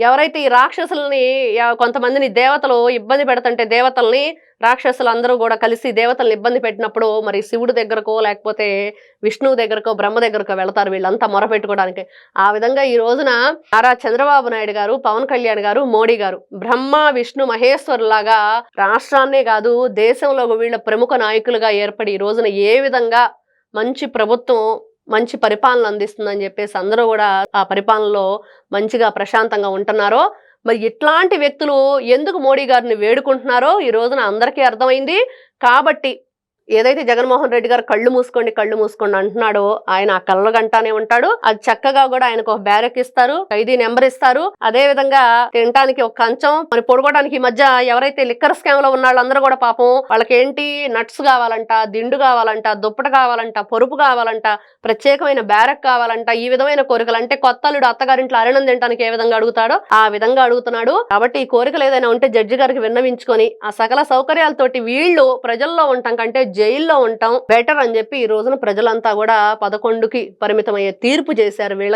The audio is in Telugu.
ఎవరైతే ఈ రాక్షసుల్ని కొంతమందిని దేవతలు ఇబ్బంది పెడుతుంటే దేవతల్ని రాక్షసులు అందరూ కూడా కలిసి దేవతల్ని ఇబ్బంది పెట్టినప్పుడు మరి శివుడి దగ్గరకో లేకపోతే విష్ణువు దగ్గరకో బ్రహ్మ దగ్గరకో వెళతారు వీళ్ళంతా మొరపెట్టుకోవడానికి ఆ విధంగా ఈ రోజున నారా చంద్రబాబు నాయుడు గారు పవన్ కళ్యాణ్ గారు మోడీ గారు బ్రహ్మ విష్ణు మహేశ్వరులాగా రాష్ట్రాన్నే కాదు దేశంలో వీళ్ళ ప్రముఖ నాయకులుగా ఏర్పడి ఈ రోజున ఏ విధంగా మంచి ప్రభుత్వం మంచి పరిపాలన అందిస్తుందని చెప్పేసి అందరూ కూడా ఆ పరిపాలనలో మంచిగా ప్రశాంతంగా ఉంటున్నారో. మరి ఇట్లాంటి వ్యక్తులు ఎందుకు మోడీ గారిని వేడుకుంటున్నారో ఈ రోజున అందరికీ అర్థమైంది. కాబట్టి ఏదైతే జగన్మోహన్ రెడ్డి గారు కళ్ళు మూసుకోండి కళ్ళు మూసుకోండి అంటున్నాడో ఆయన ఆ కళ్ళ గంటానే ఉంటాడు. అది చక్కగా కూడా ఆయనకు ఒక బ్యారెక్ ఇస్తారు ఖైదీ నెంబర్ ఇస్తారు. అదే విధంగా తినడానికి ఒక కంచం మరి పొడుకోవడానికి ఈ మధ్య ఎవరైతే లిక్కర్ స్కామ్లో ఉన్న వాళ్ళందరూ కూడా పాపం వాళ్ళకి ఏంటి నట్స్ కావాలంట దిండు కావాలంట దుప్పట కావాలంట పొరుపు కావాలంట ప్రత్యేకమైన బ్యారెక్ కావాలంట ఈ విధమైన కోరికలు అంటే కొత్త అల్లుడు అత్తగారింట్లో అరణం తినడానికి ఏ విధంగా అడుగుతాడో ఆ విధంగా అడుగుతున్నాడు. కాబట్టి ఈ కోరికలు ఏదైనా ఉంటే జడ్జి గారికి విన్నవించుకొని ఆ సకల సౌకర్యాలతోటి వీళ్ళు ప్రజల్లో ఉండటం కంటే జైల్లో ఉంటాం బెటర్ అని చెప్పి ఈ రోజున ప్రజలంతా కూడా పదకొండుకి పరిమితమయ్యే తీర్పు చేశారు వీళ్ళకి